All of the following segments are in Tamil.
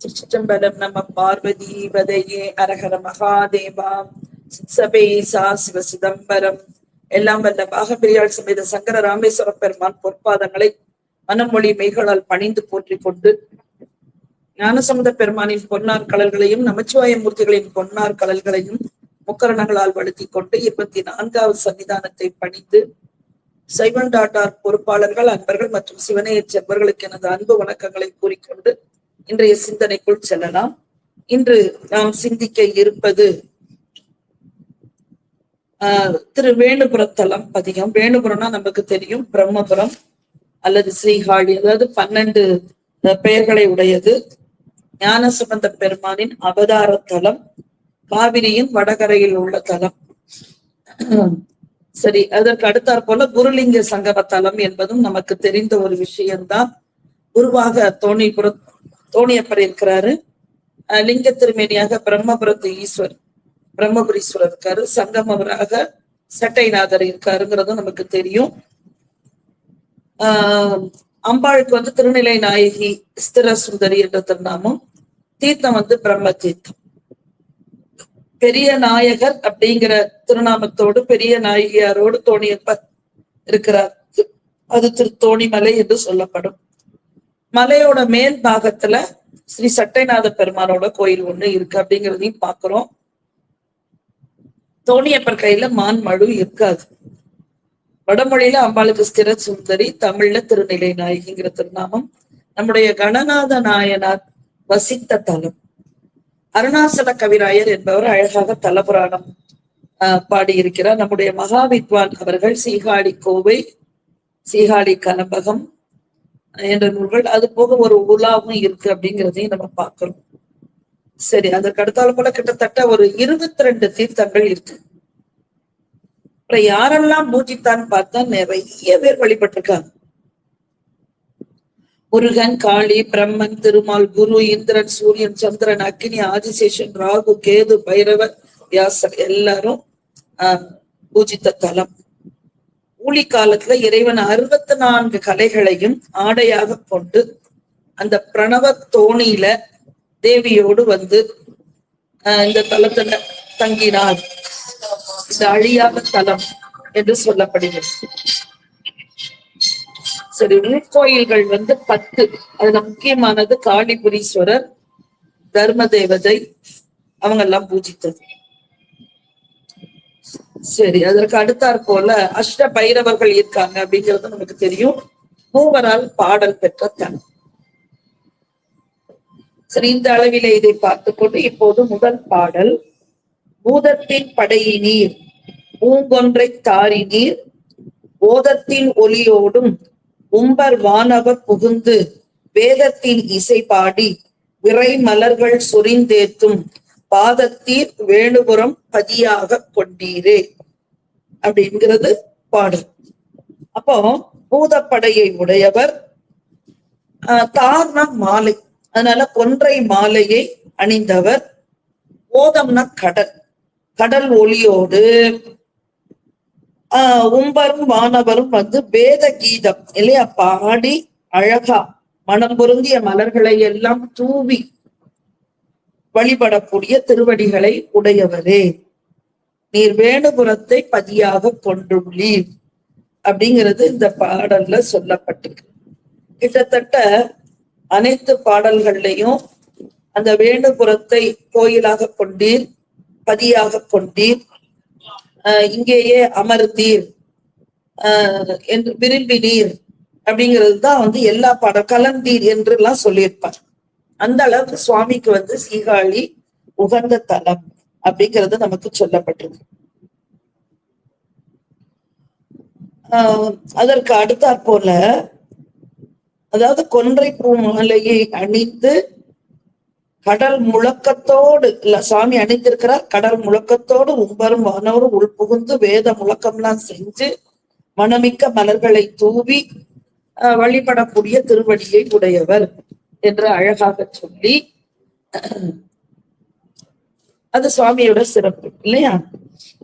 திருச்சிற்றம்பலம் நம்ம பார்வதி வதையே அரஹர மகாதேவா சபேசா சிவ சிதம்பரம். எல்லாம் வல்ல பாகப்பிரியாள் சமேத சங்கர ராமேஸ்வர பெருமான் பொற்பாதங்களை மனமொழி மெய்களால் பணிந்து போற்றிக் கொண்டு ஞானசமுத பெருமானின் பொன்னார் கலல்களையும் நமச்சிவாய மூர்த்திகளின் பொன்னார் கலல்களையும் முக்கரணங்களால் வழுத்தி கொண்டு இருபத்தி நான்காவது சன்னிதானத்தை பணிந்து சைவன் டாட்டார் பொறுப்பாளர்கள் அன்பர்கள் மற்றும் சிவனைய செவ்வர்களுக்கு எனது அன்பு வணக்கங்களை கூறிக்கொண்டு இன்றைய சிந்தனைக்குள் செல்லலாம். இன்று நாம் சிந்திக்க இருப்பது ஆஹ் திரு வேணுபுரத்தலம் பதிகம். வேணுபுரம்னா நமக்கு தெரியும். பிரம்மபுரம் அல்லது ஸ்ரீகாழி அதாவது பன்னெண்டு பெயர்களை உடையது. ஞானசம்பந்த பெருமானின் அவதார தலம் காவிரியின் வடகரையில் உள்ள தலம். சரி அதற்கு அடுத்தாற் போல குருலிங்க சங்கம தலம் என்பதும் நமக்கு தெரிந்த ஒரு விஷயம்தான். குருவாக தோணிபுர தோணியப்பர் இருக்கிறாரு. லிங்க திருமேனியாக பிரம்மபுரத்து ஈஸ்வர் பிரம்மபுரீஸ்வரர் இருக்காரு. சங்கமவராக சட்டைநாதர் இருக்காருங்கிறதும் நமக்கு தெரியும். ஆஹ் அம்பாளுக்கு வந்து திருநிலை நாயகி ஸ்திர சுந்தரி என்ற திருநாமம். தீர்த்தம் வந்து பிரம்ம தீர்த்தம். பெரிய நாயகர் அப்படிங்கிற திருநாமத்தோடு பெரிய நாயகியாரோடு தோணியப்பர் இருக்கிறார். அது திரு தோணிமலை என்று சொல்லப்படும். மலையோட மேல் பாகத்துல ஸ்ரீ சட்டைநாத பெருமானோட கோயில் ஒண்ணு இருக்கு அப்படிங்கிறதையும் பாக்குறோம். தோணியப்பர் கையில மான் மழு இருக்காது. வடமொழியில அம்பாளுக்கு ஸ்திர சுந்தரி தமிழ்ல திருநிலை நாயகிங்கிற திருநாமம். நம்முடைய கணநாத நாயனார் வசித்த தலம். அருணாசல கவிராயர் என்பவர் அழகாக தலபுராணம் ஆஹ் பாடியிருக்கிறார். நம்முடைய மகாவித்வான் அவர்கள் சீகாடி கோவை சீகாடி கலம்பகம் என்ற நூல்கள் அது போக ஒரு உலாவும் இருக்கு அப்படிங்கிறதையும் நம்ம பார்க்கிறோம் சரி அதற்கு அடுத்தாலும் போல கிட்டத்தட்ட ஒரு இருபத்தி ரெண்டு தீர்த்தங்கள் இருக்கு. அப்புறம் யாரெல்லாம் பூஜித்தான்னு பார்த்தா நிறைய பேர் வழிபட்டிருக்காங்க. முருகன் காளி பிரம்மன் திருமால் குரு இந்திரன் சூரியன் சந்திரன் அக்னி ஆதிசேஷன் ராகு கேது பைரவர் வியாசர் எல்லாரும் ஆஹ் பூஜித்த தலம். ஊழி காலத்துல இறைவன் அறுபத்தி நான்கு கலைகளையும் ஆடையாக கொண்டு அந்த பிரணவ தோணியில தேவியோடு வந்து ஆஹ் இந்த தலத்துல தங்கினார். இந்த அழியாத தலம் என்று சொல்லப்படுகிறது. சரி உள்கோயில்கள் வந்து பத்து. அதுல முக்கியமானது காளிபுரீஸ்வரர் தர்ம தேவதை அவங்க எல்லாம் பூஜித்தது. சரி அதற்கு அடுத்தாற் போல அஷ்ட பைரவர்கள் இருக்காங்க அப்படிங்கிறது நமக்கு தெரியும். மூவரால் பாடல் பெற்ற தனம் சரி இந்த அளவில இதை பார்த்து கொண்டு இப்போது முதல் பாடல். பூதத்தின் படையினீர் பூங்கொன்றை தாரினீர் போதத்தின் ஒலியோடும் உம்பர் வானவர் புகுந்து வேதத்தின் இசை பாடி விரை மலர்கள் சொரிந்தேத்தும் பாதத்தீர் வேணுபுரம் பதியாக கொண்டீரே அப்படிங்கிறது பாடல். அப்போ பூதப்படையை உடையவர் தார்னா மாலை. அதனால கொன்றை மாலையை அணிந்தவர் ஓதம்னா கடல் கடல் ஒளியோடு. ஆஹ் உம்பரும் வானவரும் வந்து வேத கீதம் இல்லையா? பாடி அழகா மனம் பொருந்திய மலர்களை எல்லாம் தூவி வழிபடக்கூடிய திருவடிகளை உடையவரே. நீர் வேணுபுரத்தை பதியாக கொண்டுள்ளீர் அப்படிங்கிறது இந்த பாடல்ல சொல்லப்பட்டிருக்கு. கிட்டத்தட்ட அனைத்து பாடல்கள்லையும் அந்த வேணுபுரத்தை கோயிலாக கொண்டீர் பதியாக கொண்டீர் இங்கேயே அமர்ந்தீர் என்று விரும்பினீர் அப்படிங்கிறது தான் வந்து எல்லா பாடல் கலந்தீர் என்று எல்லாம் சொல்லியிருப்பார். அந்த அளவுக்கு சுவாமிக்கு வந்து சீகாழி உகந்த தலம் அப்படிங்கிறது நமக்கு சொல்லப்பட்டிருக்கு. ஆஹ் அதற்கு அடுத்தாற் போல அதாவது கொன்றை பூ மாலையை அணிந்து கடல் முழக்கத்தோடு இல்ல சாமி அணிந்திருக்கிறார் கடல் முழக்கத்தோடு உம்பரும் வானவரும் உள் புகுந்து வேத முழக்கம்லாம் செஞ்சு மனமிக்க மலர்களை தூவி வழிபடக்கூடிய திருவடியை உடையவர். என்று அழகாக சொல்லி அது சுவாமியோட சிறப்பு இல்லையா?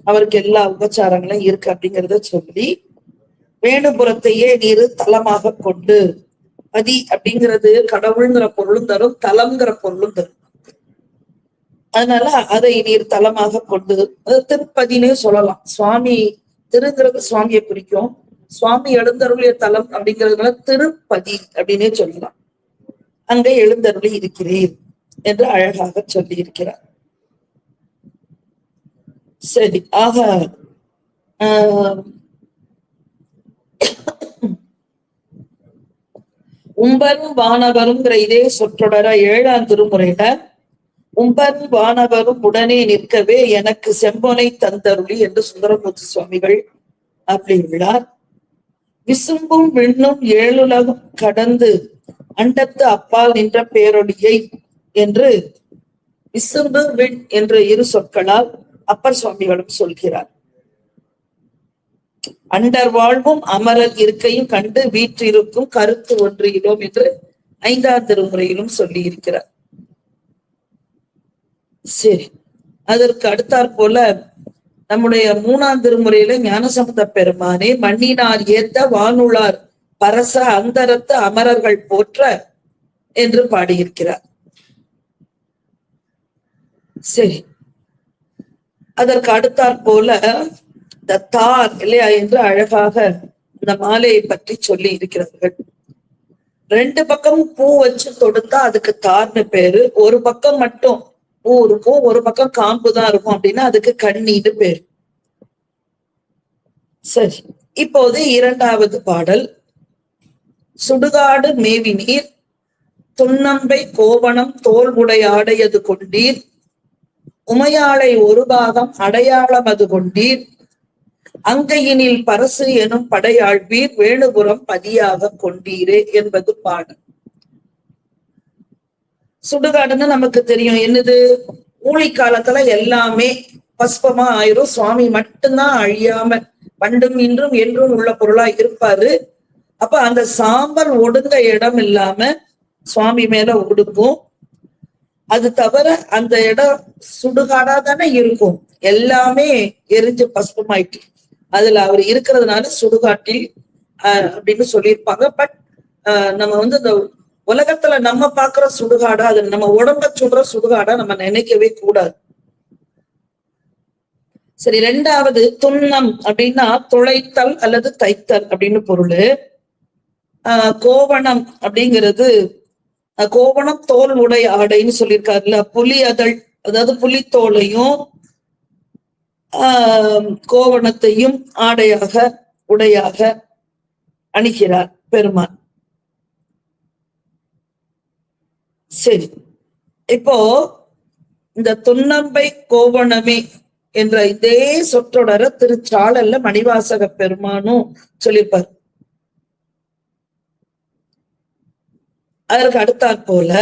அவருக்கு எல்லா உபச்சாரங்களும் இருக்கு அப்படிங்கிறத சொல்லி வேணுபுரத்தையே நீர் தலமாக கொண்டு பதி அப்படிங்கிறது கடவுள்ங்கிற பொருளும் தரும் தலம்ங்கிற பொருளும் தரும். அதனால அதை நீர் தலமாக கொண்டு அது திருப்பதினே சொல்லலாம். சுவாமி திருங்கிறது சுவாமியை குறிக்கும். சுவாமி எழுந்தருளிய தலம் அப்படிங்கிறதுனால திருப்பதி அப்படின்னே சொல்லலாம். அங்கே எழுந்தருளி இருக்கிறீர் என்று அழகாக சொல்லி இருக்கிறார் சரி ஆக ஆஹ், உம்பரும் வானவருங்கிற இதே சொற்றொடர ஏழாம் திருமுறையில உம்பன் வானவரும் உடனே நிற்கவே எனக்கு செம்பொனை தந்தருளி என்று சுந்தரமூர்த்தி சுவாமிகள் அப்படி உள்ளார் விசும்பும் விண்ணும் ஏழுலகம் கடந்து அண்டத்து அப்பால் நின்ற பேரொளியை என்று விசும்பு விண் என்ற இரு சொற்களால் அப்பர் சுவாமிகளும் சொல்கிறார். அண்டர் வாழ்வும் அமரர் இருக்கையும் கண்டு வீற்றிருக்கும் கருத்து ஒன்றியிலோம் என்று ஐந்தாம் திருமுறையிலும் சொல்லி இருக்கிறார் சரி அதற்கு அடுத்தாற் போல நம்முடைய மூணாம் திருமுறையில ஞானசம்பந்த பெருமானே மண்ணினார் ஏத்த வானுளார் பரச அந்தரத்து அமரர்கள் போற்ற என்று பாடியிருக்கிறார். சரி. அதற்கு அடுத்தாற் போல இந்த தார் இல்லையா என்று அழகாக இந்த மாலையை பற்றி சொல்லி இருக்கிறார்கள். ரெண்டு பக்கமும் பூ வச்சு தொடுத்தா அதுக்கு தார்னு பேரு. ஒரு பக்கம் மட்டும் பூ இருக்கும் ஒரு பக்கம் காம்பு தான் இருக்கும் அப்படின்னா அதுக்கு கண்ணின்னு பேரு. சரி. இப்போது இரண்டாவது பாடல். சுடுகாடு மேவி நீர் துன்னம்பை கோவணம் தோல் உடை ஆடையது கொண்டீர். உமையாளை ஒரு பாகம் அடையாளம் அது கொண்டீர். அங்கையினில் பரசு எனும் படையாழ்வீர் வேணுபுரம் பதியாக கொண்டீரே என்பது பாடல். சுடுகாடுன்னு நமக்கு தெரியும். என்னது? ஊழி காலத்துல எல்லாமே பஸ்பமா ஆயிரும். சுவாமி மட்டும்தான் அழியாம பண்டும் இன்றும் என்றும் உள்ள பொருளா இருப்பாரு. அப்ப அந்த சாம்பல் ஒடுங்க இடம் இல்லாம சுவாமி மேல ஒடுக்கும். அது தவிர அந்த இடம் சுடுகாடா தானே இருக்கும். எல்லாமே எரிஞ்சு பசுமாயிட்டு. அதுல அவர் இருக்கிறதுனால சுடுகாட்டில் அப்படின்னு சொல்லியிருப்பாங்க. பட் நம்ம வந்து இந்த உலகத்துல நம்ம பாக்குற சுடுகாடா அது நம்ம உடம்ப சுடுற சுடுகாடா நம்ம நினைக்கவே கூடாது. சரி ரெண்டாவது துன்னம் அப்படின்னா துளைத்தல் அல்லது தைத்தல் அப்படின்னு பொருள். கோவணம் அப்படிங்கிறது கோவணம் தோல் உடை ஆடைன்னு சொல்லியிருக்காருல்ல புலி அதழ் அதாவது புலித்தோலையும் ஆஹ் கோவணத்தையும் ஆடையாக உடையாக அணிகிறார் பெருமான். சரி. இப்போ இந்த துன்னம்பை கோவணமே என்ற இதே சொற்றொடர திருச்சாளல்ல மணிவாசக பெருமானும் சொல்லியிருப்பார். அதற்கு அடுத்தாற் போல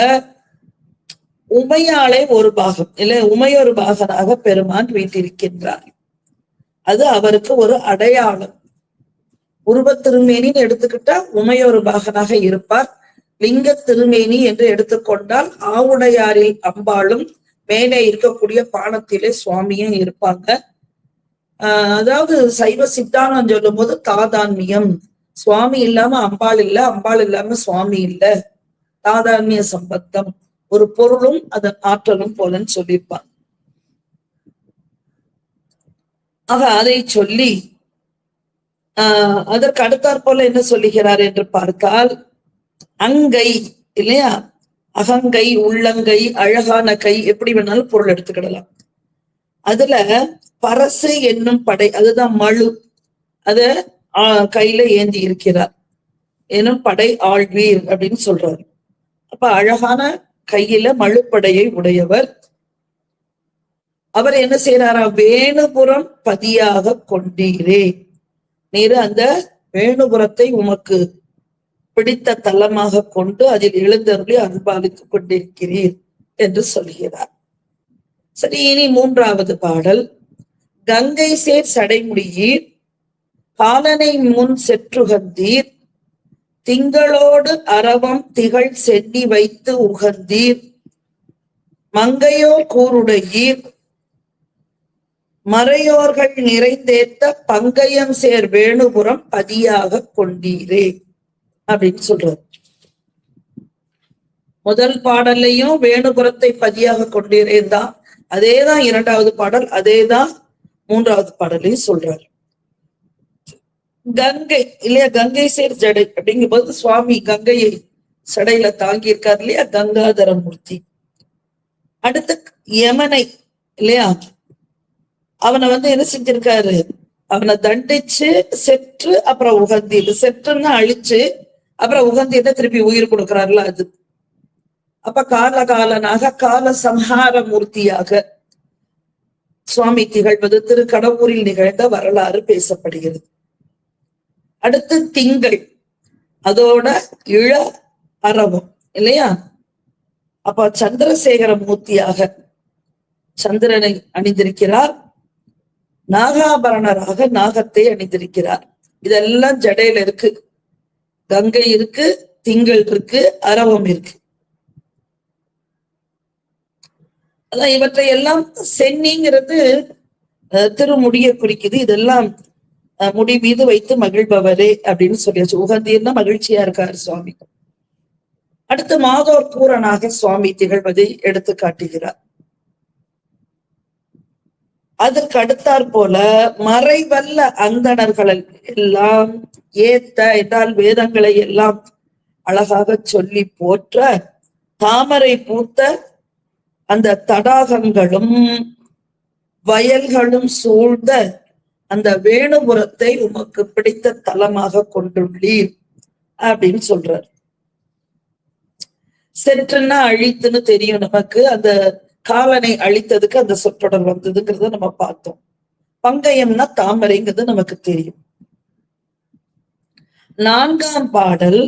உமையாளை ஒரு பாகம் இல்ல உமையொரு பாகனாக பெருமான் வீட்டிருக்கின்றார். அது அவருக்கு ஒரு அடையாளம். உருவ திருமேனின்னு எடுத்துக்கிட்டா உமையொரு பாகனாக இருப்பார். லிங்க திருமேனி என்று எடுத்துக்கொண்டால் ஆவுடையாரில் அம்பாளும் மேலே இருக்கக்கூடிய பானத்திலே சுவாமியும் இருப்பாங்க. ஆஹ் அதாவது சைவ சித்தாந்தம் சொல்லும் போது தாதான்மியம். சுவாமி இல்லாம அம்பாள் இல்ல அம்பாள் இல்லாம சுவாமி இல்ல. தாதாமிய சம்பத்தம் ஒரு பொருளும் அதன் ஆற்றலும் போலன்னு சொல்லியிருப்பாங்க. ஆக அதை சொல்லி ஆஹ் அதற்கு அடுத்தாற் போல என்ன சொல்லுகிறார் என்று பார்த்தால் அங்கை இல்லையா? அகங்கை உள்ளங்கை அழகான கை எப்படி வேணாலும் பொருள் எடுத்துக்கிடலாம். அதுல பரசு என்னும் படை அதுதான் மழு அத ஆஹ் கையில ஏந்தி இருக்கிறார். எனும் படை ஆழ்வீர் அப்படின்னு சொல்றாரு. அப்ப அழகான கையில மழுப்படையை உடையவர். அவர் என்ன செய்யறாரா வேணுபுரம் பதியாக கொண்டீரே. நீரு அந்த வேணுபுரத்தை உமக்கு பிடித்த தலமாக கொண்டு அதில் எழுந்தருளி அன்பாலித்துக் கொண்டிருக்கிறீர் என்று சொல்கிறார். சரி இனி மூன்றாவது பாடல். கங்கை சேர் சடைமுடியீர் காலனை முன் செற்றுகந்தீர் திங்களோடு அரவம் திகழ் சென்னி வைத்து உகந்தீர். மங்கையோ கூருடையீர். மறையோர்கள் நிறைந்தேத்த பங்கயம் சேர் வேணுபுரம் பதியாக கொண்டீரே அப்படின்னு சொல்றாரு. முதல் பாடல்லையும் வேணுபுரத்தை பதியாக கொண்டீரே தான் அதேதான் இரண்டாவது பாடல் அதேதான் மூன்றாவது பாடலையும் சொல்றாரு. கங்கை இல்லையா? கங்கை சேர் ஜடை அப்படிங்கும் போது சுவாமி கங்கையை சடையில தாங்கி இருக்காரு இல்லையா? கங்காதர மூர்த்தி அடுத்து யமனை இல்லையா? அவனை வந்து என்ன செஞ்சிருக்காரு? அவனை தண்டிச்சு செற்று அப்புறம் உகந்தீடு செற்றுன்னு அழிச்சு அப்புறம் உகந்தீட திருப்பி உயிர் கொடுக்கிறாருல அது. அப்ப கால காலனாக கால சம்ஹார மூர்த்தியாக சுவாமி திகழ்வது திருக்கடவுரில் நிகழ்ந்த வரலாறு பேசப்படுகிறது. அடுத்து திங்கள். அதோட இள அரவம். இல்லையா? அப்ப சந்திரசேகர மூர்த்தியாக சந்திரனை அணிந்திருக்கிறார். நாகாபரணராக நாகத்தை அணிந்திருக்கிறார். இதெல்லாம் ஜடையில இருக்கு. கங்கை இருக்கு திங்கள் இருக்கு அரவம் இருக்கு. அதான் இவற்றை எல்லாம் சென்னிங்கிறது திருமுடியை குறிக்குது. இதெல்லாம் முடி மீது வைத்து மகிழ்பவரே அப்படின்னு சொல்லியாச்சு. உகந்தீர்னா மகிழ்ச்சியா இருக்காரு சுவாமி. அடுத்து மாதோர் பூரனாக சுவாமி திகழ்வதை எடுத்து காட்டுகிறார். அதற்கு அடுத்தாற் போல மறைவல்ல அந்தணர்கள் எல்லாம் ஏத்த என்றால் வேதங்களை எல்லாம் அழகாக சொல்லி போற்ற தாமரை பூத்த அந்த தடாகங்களும் வயல்களும் சூழ்ந்த அந்த வேணுபுரத்தை உமக்கு பிடித்த தலமாக கொண்டுள்ளீர் அப்படின்னு சொல்றார். செற்றுன்னா அழித்துன்னு தெரியும் நமக்கு. அந்த காலனை அழித்ததுக்கு அந்த சொற்றொடர் வந்ததுங்கிறத நம்ம பார்த்தோம். பங்கயம்னா தாமரைங்கிறது நமக்கு தெரியும். நான்காம் பாடல்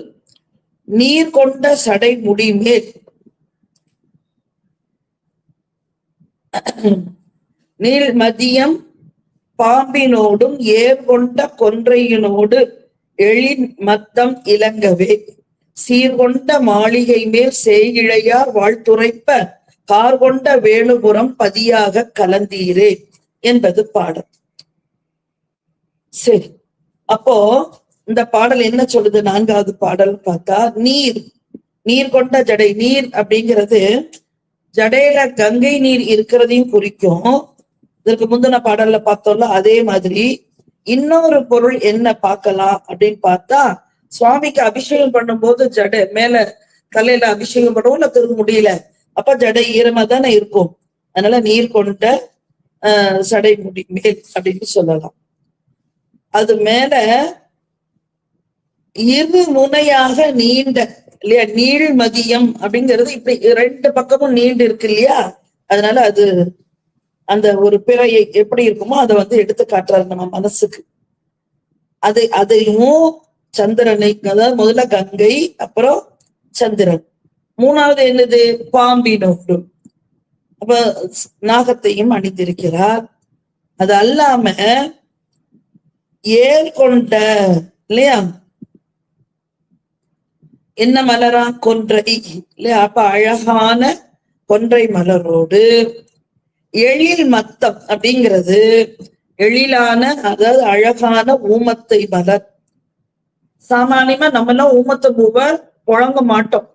நீர் கொண்ட சடை முடிமேல் நீள் மதியம் பாம்பினோடும் ஏர் கொண்ட கொன்றையினோடு எழில் மத்தம் இலங்கவே. சீர்கொண்ட மாளிகை மேல் செய்கிழையார் வாழ்த்துரைப்ப கார் கொண்ட வேணுபுரம் பதியாக கலந்தீரே என்பது பாடல். சரி அப்போ இந்த பாடல் என்ன சொல்லுது? நான்காவது பாடல் பார்த்தா நீர் நீர் கொண்ட ஜடை நீர் அப்படிங்கிறது ஜடையில கங்கை நீர் இருக்கிறதையும் குறிக்கும். இதற்கு முந்தின பாடல்ல பார்த்தோம்ல அதே மாதிரி இன்னொரு பொருள் என்ன பார்க்கலாம் அப்படின்னு பார்த்தா சுவாமிக்கு அபிஷேகம் பண்ணும்போது ஜடை மேல தலையில அபிஷேகம் பண்ணுவோம் இல்ல திரும்ப முடியல. அப்ப ஜடை ஈரமா தானே இருக்கும். அதனால நீர் கொண்ட ஆஹ் சடை முடி மேல் அப்படின்னு சொல்லலாம். அது மேல இரு முனையாக நீண்ட இல்லையா நீள் மதியம் அப்படிங்கிறது இப்படி ரெண்டு பக்கமும் நீண்டு இருக்கு இல்லையா? அதனால அது அந்த ஒரு பிறையை எப்படி இருக்குமோ அதை வந்து எடுத்து காட்டுறாரு நம்ம மனசுக்கு. அது அதையும் சந்திரனை அதாவது முதல்ல கங்கை அப்புறம் சந்திரன். மூணாவது என்னது? பாம்பினோடு அப்ப நாகத்தையும் அணிந்திருக்கிறார். அது அல்லாம ஏற்கொண்ட இல்லையா? என்ன மலரா? கொன்றை இல்லையா? அப்ப அழகான கொன்றை மலரோடு எழில் மத்தம் அப்படிங்கிறது எழிலான அதாவது அழகான ஊமத்தை மலர். சாமானியமா நம்ம எல்லாம் ஊமத்த பூவை புழங்க மாட்டோம்.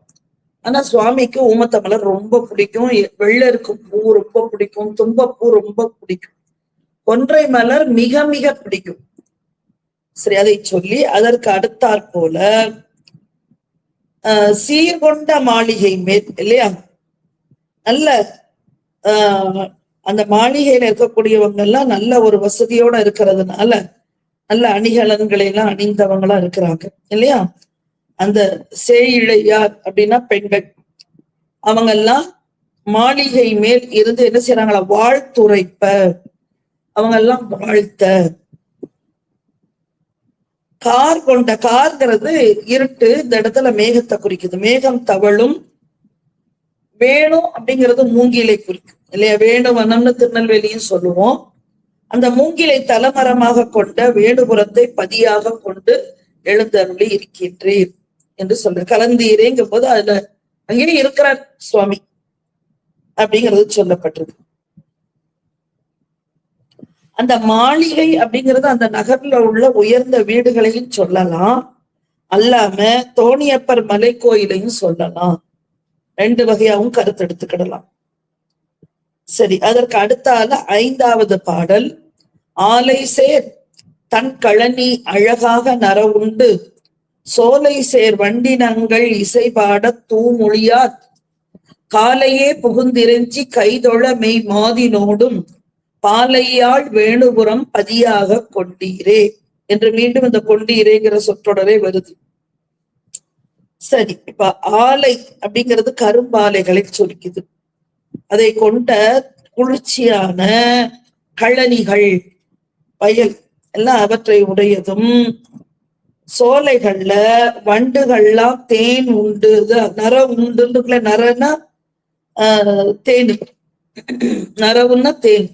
ஆனா சுவாமிக்கு ஊமத்த மலர் ரொம்ப பிடிக்கும். வெள்ளருக்கு பூ ரொம்ப பிடிக்கும். தும்பப்பூ ரொம்ப பிடிக்கும். ஒன்றை மலர் மிக மிக பிடிக்கும். சரி அதை சொல்லி அதற்கு அடுத்தாற் போல ஆஹ் சீர்கொண்ட மாளிகை மேல் இல்லையா? நல்ல ஆஹ் அந்த மாளிகையில இருக்கக்கூடியவங்க எல்லாம் நல்ல ஒரு வசதியோட இருக்கிறதுனால நல்ல அணிகலன்களை எல்லாம் அணிந்தவங்களா இருக்கிறாங்க இல்லையா? அந்த சேயிழையார் அப்படின்னா பெண்கள். அவங்க எல்லாம் மாளிகை மேல் இருந்து என்ன செய்யறாங்களா வாழ்த்துரைப்ப. அவங்க எல்லாம் வாழ்த்த. கார் கொண்ட கார்ங்கிறது இருட்டு இந்த இடத்துல மேகத்தை குறிக்குது. மேகம் தவழும். வேணும் அப்படிங்கிறது மூங்கிலை குறிக்கும் இல்லையா வேணும் வனம்னு திருநெல்வேலியும் சொல்லுவோம். அந்த மூங்கிலை தலமரமாக கொண்ட வேணுபுரத்தை பதியாக கொண்டு எழுந்தருளி இருக்கின்றீர் என்று சொல்ற கலந்தீரேங்கும் போது அதுல அங்கேயும் இருக்கிறார் சுவாமி அப்படிங்கிறது சொல்லப்பட்டிருக்கு. அந்த மாளிகை அப்படிங்கிறது அந்த நகர்ல உள்ள உயர்ந்த வீடுகளையும் சொல்லலாம். அல்லாம தோணியப்பர் மலை கோயிலையும் சொல்லலாம். ரெண்டு வகையாவும் கருத்து எடுத்துக்கிடலாம். சரி அதற்கு அடுத்தால ஐந்தாவது பாடல் ஆலை சேர் தன் கழனி அழகாக நர உண்டு சோலை சேர் வண்டினங்கள் இசை பாட தூமொழியார். காலையே புகுந்திரஞ்சி கைதொழ மெய் மாதினோடும். பாலையாள் வேணுபுரம் பதியாக கொண்டீரே என்று மீண்டும் இந்த கொண்டீரேங்கிற சொற்றொடரே வருது. சரி இப்ப ஆலை அப்படிங்கிறது கரும்பாலைகளை சொல்லிக்குது அதை கொண்ட குளிர்ச்சியான கழனிகள் வயல் எல்லாம் அவற்றை உடையதும் சோலைகள்ல வண்டுகள்லாம் தேன் உண்டு நர உண்டு நரனா ஆஹ் தேனு. நரவுன்னா தேன்.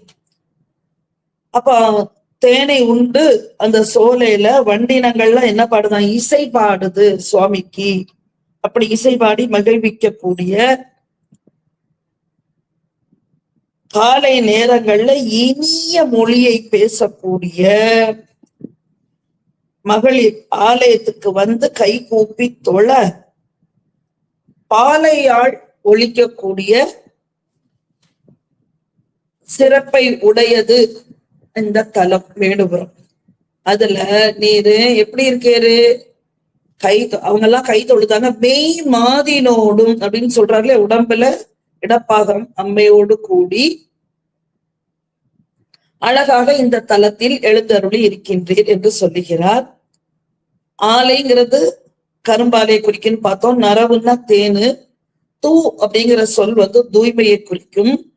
அப்ப தேனை உண்டு அந்த சோலையில வண்டினங்கள்லாம் என்ன பாடுதான்? இசை பாடுது சுவாமிக்கு. அப்படி இசை பாடி மகிழ்விக்கக்கூடிய காலை நேரங்கள்ல இனிய மொழியை பேசக்கூடிய மகளிர் ஆலயத்துக்கு வந்து கை கூப்பி தொழ பாலையாள் ஒழிக்கக்கூடிய சிறப்பை உடையது இந்த தலம் வேணுபுரம். அதுல நீரு எப்படி இருக்கேரு கை அவங்க எல்லாம் கை தொழுதாங்க. மெய் மாதினோடும் அப்படின்னு சொல்றாங்களே உடம்புல. இடப்பாகம் அம்மையோடு கூடி அழகாக இந்த தலத்தில் எழுந்தருளி இருக்கின்றீர் என்று சொல்லுகிறார். ஆலைங்கிறது கரும்பாலை குறிக்குன்னு பார்த்தோம். நரவுன்னா தேனு. தூ அப்படிங்கிற சொல் வந்து தூய்மையை குறிக்கும்.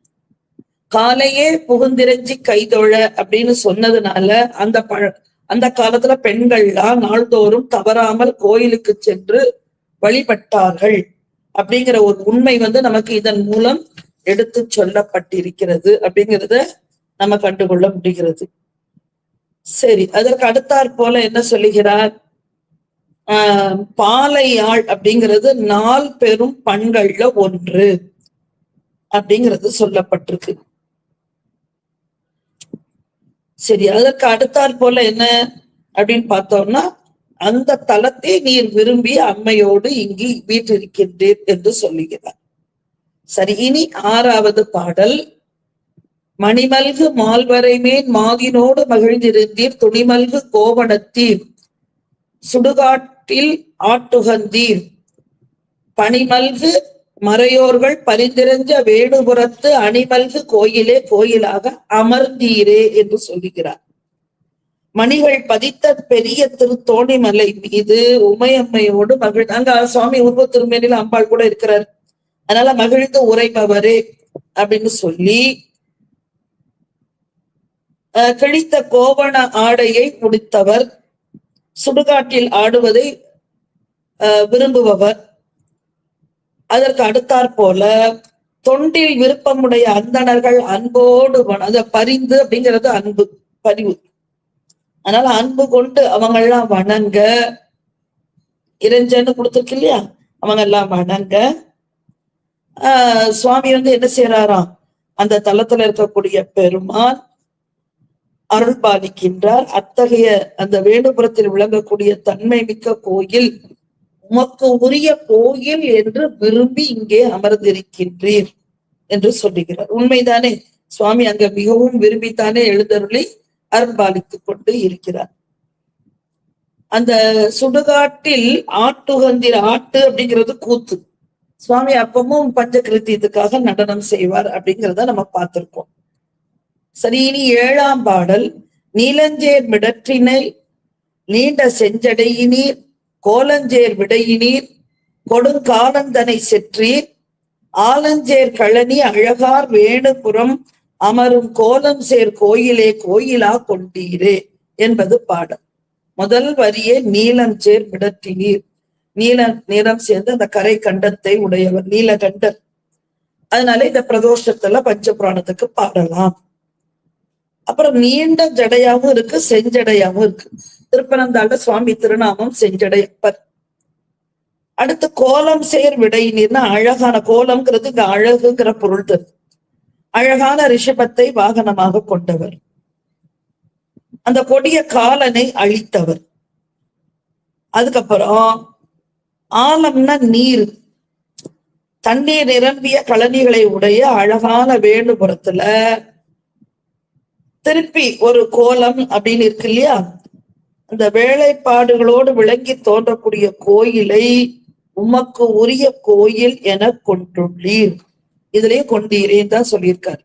காலையே புகுந்திரஞ்சி கைதொழ அப்படின்னு சொன்னதுனால அந்த பழ அந்த காலத்துல பெண்கள்லாம் நாள்தோறும் தவறாமல் கோயிலுக்கு சென்று வழிபட்டார்கள். அப்படிங்கிற ஒரு உண்மை வந்து நமக்கு இதன் மூலம் எடுத்து சொல்லப்பட்டிருக்கிறது அப்படிங்கிறத நம்ம கண்டுகொள்ள முடிகிறது. சரி அதற்கு அடுத்தாற் போல என்ன சொல்லுகிறார்? ஆஹ் பாலையாள் அப்படிங்கிறது நாள் பெரும் பண்கள்ல ஒன்று அப்படிங்கிறது சொல்லப்பட்டிருக்கு. சரி அதற்கு அடுத்தாற் போல என்ன அப்படின்னு பார்த்தோம்னா அந்த தலத்தை நீர் விரும்பி அம்மையோடு இங்கு வீற்றிருக்கின்றீர் என்று சொல்லுகிறார். சரி இனி ஆறாவது பாடல். மணிமல்கு மால்வரைமேன் மாகினோடு மகிழ்ந்திருந்தீர் துணிமல்கு கோவணத்தீர் சுடுகாட்டில் ஆட்டுகந்தீர். பனிமல்கு மறையோர்கள் பரிந்திரஞ்ச வேணுபுரத்து அணிமல்கு கோயிலே கோயிலாக அமர்ந்தீரே என்று சொல்லுகிறார். மணிகள் பதித்த பெரிய திருத்தோணிமலை மீது உமையம்மையோடு மகிழ் அங்க சுவாமி உருவ திருமேனில அம்பாள் கூட இருக்கிறார். அதனால மகிழ்ந்து உரைப்பவரே அப்படின்னு சொல்லி கிழித்த கோவண ஆடையை முடித்தவர் சுடுகாட்டில் ஆடுவதை விரும்புபவர். அதற்கு அடுத்தாற் போல தொண்டில் விருப்பமுடைய அந்தணர்கள் அன்போடு பரிந்து அப்படிங்கிறது அன்பு பரிவு. அதனால அன்பு கொண்டு அவங்க எல்லாம் வணங்க. இறைஞ்சன்னு கொடுத்துருக்கு இல்லையா அவங்க எல்லாம் வணங்க. ஆஹ் சுவாமி வந்து என்ன செய்யறாராம் அந்த தளத்துல இருக்கக்கூடிய பெருமான் அருள் பாலிக்கின்றார் அத்தகைய அந்த வேணுபுரத்தில் விளங்கக்கூடிய தன்மை மிக்க கோயில் உமக்கு உரிய கோயில் என்று விரும்பி இங்கே அமர்ந்திருக்கின்றீர் என்று சொல்லுகிறார். உண்மைதானே? சுவாமி அங்க மிகவும் விரும்பித்தானே எழுந்தருளி அரும்பாலித்துக் கொண்டு இருக்கிறார். அந்த சுடுகாட்டில் ஆட்டுகந்திர ஆட்டு அப்படிங்கிறது கூத்து. சுவாமி அப்பமும் பஞ்சகிருத்தியத்துக்காக நடனம் செய்வார் அப்படிங்கிறத நம்ம பார்த்திருக்கோம் சரி இனி ஏழாம் பாடல். நீலஞ்சேர் மிடற்றினை நீண்ட செஞ்சடையினீர் கோலஞ்சேர் விடையினீர் கொடுங்காலந்தனை செற்றீர் ஆலஞ்சேர் கழனி அழகார் வேணுபுறம் அமரும் கோலம் சேர் கோயிலே கோயிலா கொண்டீரே என்பது பாடல் முதல் வரியே நீலம் சேர் விடற்றினீர் நீல நிறம் சேர்ந்து அந்த கரை கண்டத்தை உடையவர் நீலகண்டர் அதனால இந்த பிரதோஷத்துல பஞ்ச புராணத்துக்கு பாடலாம். அப்புறம் நீண்ட ஜடையாவும் இருக்கு செஞ்சடையாவும் இருக்கு. திருப்பனந்தாண்ட சுவாமி திருநாமம் செஞ்சடையப்பர். அடுத்து கோலம் சேர் விடையினர்னா அழகான கோலம்ங்கிறது இங்க அழகுங்கிற பொருள் தருது அழகான ரிஷபத்தை வாகனமாக கொண்டவர். அந்த கொடிய காலனை அழித்தவர். அதுக்கப்புறம் ஆலம்னா நீர். தண்ணீர் நிரம்பிய கழனிகளை உடைய அழகான வேண்டுபுறத்துல திருப்பி ஒரு கோலம் அப்படின்னு இருக்கு இல்லையா? அந்த வேலைப்பாடுகளோடு விளங்கி தோன்றக்கூடிய கோயிலை உமக்கு உரிய கோயில் என கொண்டுள்ளீர். இதுலயும் கொண்டீரேன்னு தான் சொல்லியிருக்காரு.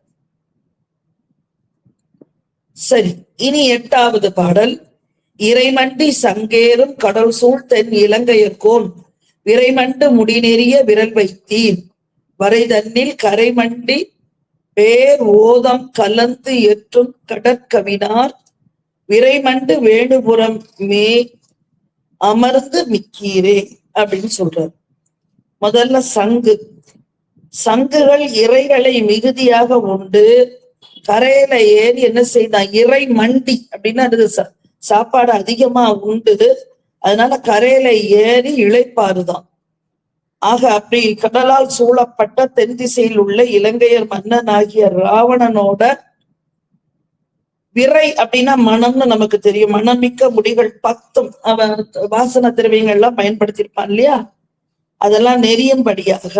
சரி இனி எட்டாவது பாடல். இறைமண்டி சங்கேறும் கடல் சூழ் தென் இலங்கையர்கோன். விரைமண்டு முடிநெறிய விரல் வைத்தீன். வரை தன்னில் கரைமண்டி பேர் ஓதம் கலந்து எற்றும் கடற்கவினார். விரைமண்டு வேணுபுறம் மே அமர்ந்து மிக்கீரே அப்படின்னு சொல்றார். முதல்ல சங்கு. சங்குகள் இறைகளை மிகுதியாக உண்டு. கரையில ஏறி என்ன செய்தான்? இறை மண்டி அப்படின்னு அது சாப்பாடு அதிகமா உண்டு. அதனால கரையில ஏறி இளைப்பாறுதான் ஆக அப்படி கடலால் சூழப்பட்ட தென் திசையில் உள்ள இலங்கையர் மன்னன் ஆகிய ராவணனோட விரை அப்படின்னா மனம்னு நமக்கு தெரியும். மனமிக்க முடிகள் பத்தும். அவன் வாசன திரவியங்கள்லாம் பயன்படுத்தியிருப்பான் இல்லையா? அதெல்லாம் நெறியும்படியாக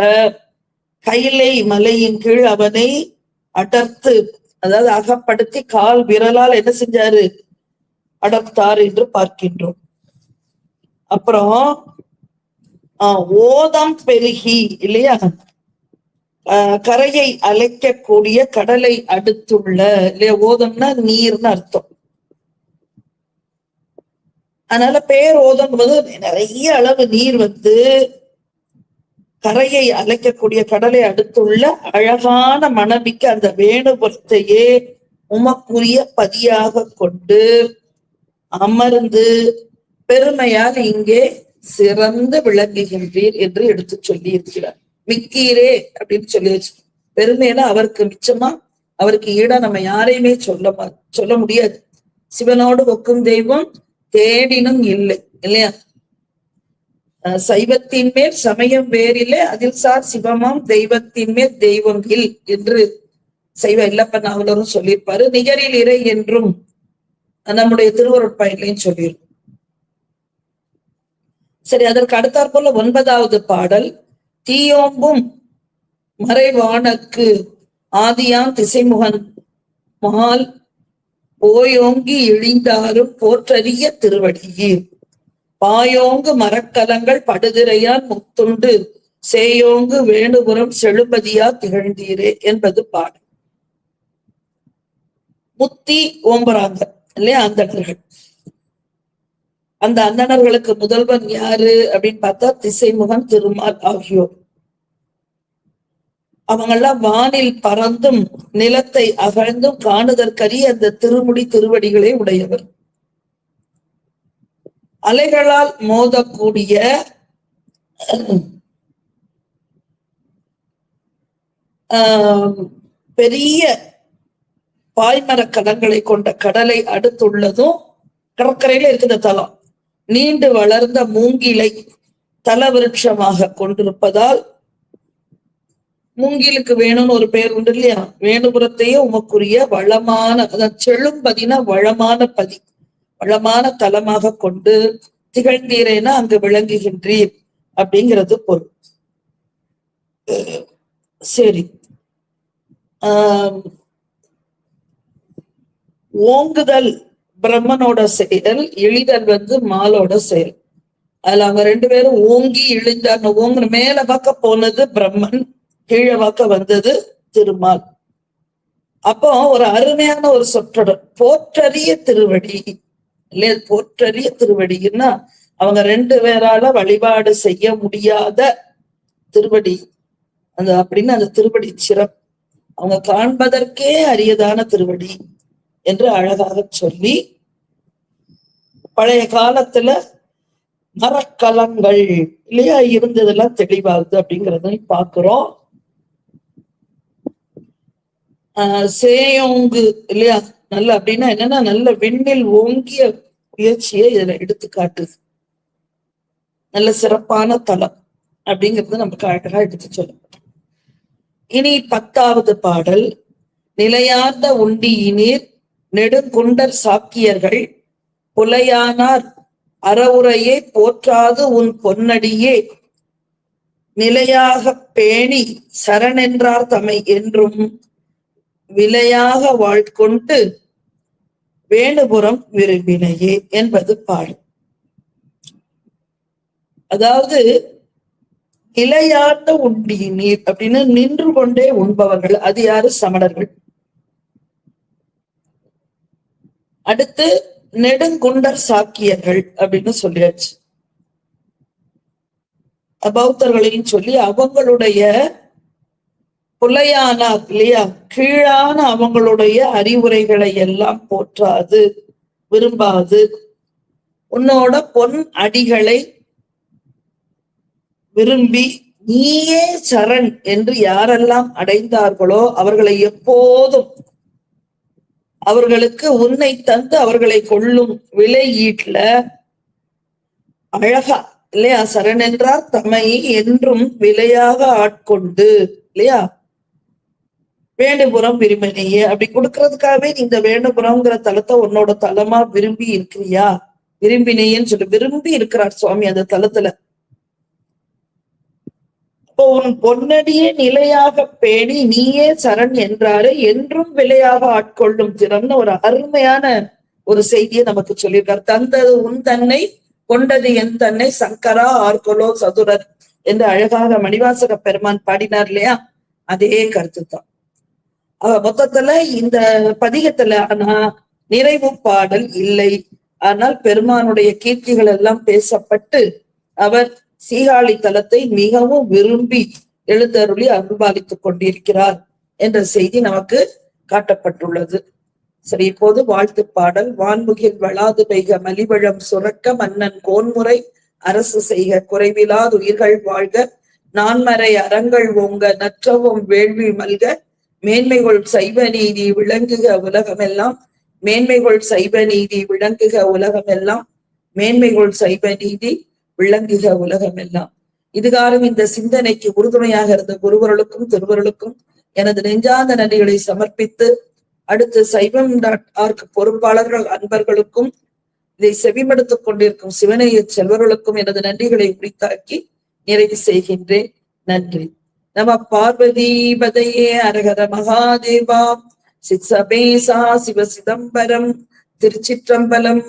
கைலை மலையின் கீழ் அவனை அடர்த்து அதாவது அகப்படுத்தி கால் விரலால் என்ன செஞ்சாரு? அடர்த்தார் என்று பார்க்கின்றோம். அப்புறம் ஆஹ் ஓதம் பெருகி இல்லையா? ஆஹ் கரையை அழைக்கக்கூடிய கடலை அடுத்துள்ள இல்லையா? ஓதம்னா நீர்னு அர்த்தம். அதனால பேர் ஓதம் போது நிறைய அளவு நீர் வந்து கரையை அழைக்கக்கூடிய கடலை அடுத்துள்ள அழகான மனைவிக்கு அந்த வேணுபுரத்தையே உமக்குரிய பதியாக கொண்டு அமர்ந்து பெருமையால் இங்கே சிறந்து விளங்குகின்றீர் என்று எடுத்து சொல்லி இருக்கிறார் மிக்கீரே அப்படின்னு சொல்லி பெருமையில அவருக்கு மிச்சமா அவருக்கு ஈடா நம்ம யாரையுமே சொல்ல மா- சொல்ல முடியாது. சிவனோடு ஒக்கும் தெய்வம் தேடினும் இல்லை இல்லையா? சைவத்தின் மேல் சமயம் வேறில்லை அதில் சார் சிவமாம் தெய்வத்தின் மேல் தெய்வம் இல் என்று சைவ இல்லப்ப நாவலரும் சொல்லியிருப்பாரு. நிகரில் இறை என்றும் நம்முடைய திருவருட்பயன்லையும் சொல்லியிருக்கும். சரி அதற்கு அடுத்தாற் போல ஒன்பதாவது பாடல். தீயோம்பும் மறைவானக்கு ஆதியாம் திசைமுகன் மால் ஓயோங்கி இழிந்தாரும் போற்றறிய திருவடியீர் பாயோங்கு மரக்கலங்கள் படுதிரையால் முத்துண்டு சேயோங்கு வேணுபுரம் செழுபதியா திகழ்ந்தீரே என்பது பாடல். முத்தி ஓம்புறாங்க இல்லையா? அந்தணர்கள். அந்த அந்தணர்களுக்கு முதல்வன் யாரு அப்படின்னு பார்த்தா திசைமுகன் திருமால் ஆகியோர். அவங்கெல்லாம் வானில் பறந்தும் நிலத்தை அகழ்ந்தும் காணுதற்கரிய அந்த திருமுடி திருவடிகளை உடையவர். அலைகளால் மோதக்கூடிய ஆஹ், பெரிய பாய்மரக் கடங்களை கொண்ட கடலை அடுத்துள்ளதும் கடற்கரையில இருக்கிற தலம் நீண்டு வளர்ந்த மூங்கிலை தலவிருட்சமாக கொண்டிருப்பதால் மூங்கிலுக்கு வேணும்னு ஒரு பெயர் உண்டு இல்லையா? வேணுபுரத்தையே உமக்குரிய வளமான அதான் செழும்பதினா வளமான பதி. வளமான தலமாக கொண்டு திகழ்ந்தீரேனா அங்கு விளங்குகின்றீர் அப்படிங்கிறது பொருள். சரி. ஆஹ் ஓங்குதல் பிரம்மனோட செயல் இழிதல் வந்து மாலோட செயல். அதுல அவங்க ரெண்டு பேரும் ஓங்கி இழிந்தாங்க ஓங்குன மேல பார்க்க போனது பிரம்மன் கீழே பார்க்க வந்தது திருமால். அப்போ ஒரு அருமையான ஒரு சொற்றொடர் போற்றறிய திருவடி போற்றறிய திருவடின்னா அவங்க ரெண்டு பேரால வழிபாடு செய்ய முடியாத திருவடி. அந்த அப்படின்னு அந்த திருவடி சிறப்பு. அவங்க காண்பதற்கே அரியதான திருவடி என்று அழகாக சொல்லி பழைய காலத்துல மரக்கலங்கள் இல்லையா? இருந்ததெல்லாம் தெளிவாகுது அப்படிங்கறதையும் பாக்குறோம் ஆஹ் சேயோங்கு இல்லையா? நல்ல அப்படின்னா என்னன்னா நல்ல விண்ணில் ஓங்கிய முயற்சியை இதுல எடுத்து காட்டுது நல்ல சிறப்பான தலம் அப்படிங்கிறது நமக்கு அழகா எடுத்து சொல்லும் இனி பத்தாவது பாடல் நிலையார்ந்த உண்டியினீர் நெடுங்குண்டர் சாக்கியர்கள் புலையானார் அறவுரையை போற்றாது உன் பொன்னடியே. நிலையாக பேணி சரணென்றார் தமை என்றும் விலையாக வாழ்கொண்டு வேணுபுறம் விரும்பினையே என்பது பாடல் அதாவது நிலையாட்ட உண்டி நீர் அப்படின்னு நின்று கொண்டே உண்பவர்கள் அது யாரு? சமணர்கள். அடுத்து நெடுங்குண்டர் சாக்கியர்கள் அப்படின்னு சொல்லியாச்சு. பௌத்தர்களையும் சொல்லி அவங்களுடைய புலையானா இல்லையா? கீழான அவங்களுடைய அறிவுரைகளை எல்லாம் போற்றாது விரும்பாது. உன்னோட பொன் அடிகளை விரும்பி நீயே சரண் என்று யாரெல்லாம் அடைந்தார்களோ அவர்களை எப்போதும் அவர்களுக்கு உன்னை தந்து அவர்களை கொள்ளும் விலை ஈட்ல அழகா இல்லையா? சரண் என்றார் தம்மை என்றும் விலையாக ஆட்கொண்டு இல்லையா? வேண்டுபுறம் விரும்பினையே. அப்படி கொடுக்கறதுக்காகவே நீ இந்த வேண்டுபுறம்ங்கிற தலத்தை உன்னோட தலமா விரும்பி இருக்கிறியா? விரும்பினேன்னு சொல்லி. விரும்பி இருக்கிறார் சுவாமி அந்த தலத்துல இப்போ உன் பொன்னடியே நிலையாக பேணி நீயே சரண் என்றாரு. என்றும் விலையாக ஆட்கொள்ளும் திறம்னு ஒரு அருமையான ஒரு செய்தியை நமக்கு சொல்லியிருக்கார். தந்தது உன் தன்னை கொண்டது என் தன்னை சங்கரா ஆர்கொலோ சதுரர் என்று அழகாக மணிவாசக பெருமான் பாடினார் இல்லையா? அதே கருத்து தான் மொத்தத்துல இந்த பதிகத்துல ஆனா நிறைவு பாடல் இல்லை. ஆனால் பெருமானுடைய கீர்த்திகள் எல்லாம் பேசப்பட்டு அவர் சீகாழி தலத்தை மிகவும் விரும்பி எழுந்தருளி அருள்பாலித்துக் கொண்டிருக்கிறார் என்ற செய்தி நமக்கு காட்டப்பட்டுள்ளது. சரி இப்போது வாழ்த்து பாடல். வான்முகில் வளாது பெய்க மலிவழம் சுரக்க மன்னன் கோன்முறை. அரசு செய்க குறைவிலாது உயிர்கள் வாழ்க. நான்மறை அறங்கள் ஓங்க நற்றவும் வேள்வி மல்க. மேன்மைகள் சைவ நீதி விளங்குக உலகமெல்லாம். மேன்மைகள் சைவ நீதி விளங்குக உலகமெல்லாம். மேன்மைகள் சைவ நீதி விளங்குக உலகம் எல்லாம் இதுகாரம் இந்த சிந்தனைக்கு உறுதுணையாக இருந்த குருவர்களுக்கும் திருவர்களுக்கும் எனது நெஞ்சார்ந்த நன்றிகளை சமர்ப்பித்து அடுத்து சைவம் டாட் ஆர்க் பொறுப்பாளர்கள் அன்பர்களுக்கும் இதை செவிமடுத்துக் கொண்டிருக்கும் சிவனைய செல்வர்களுக்கும் எனது நன்றிகளை உரித்தாக்கி நிறைவு செய்கின்றேன். நன்றி. நம பார்வதி பதையே அரகர மகாதேவா. சித்சபேசா சிவ சிதம்பரம் திருச்சிற்றம்பலம்.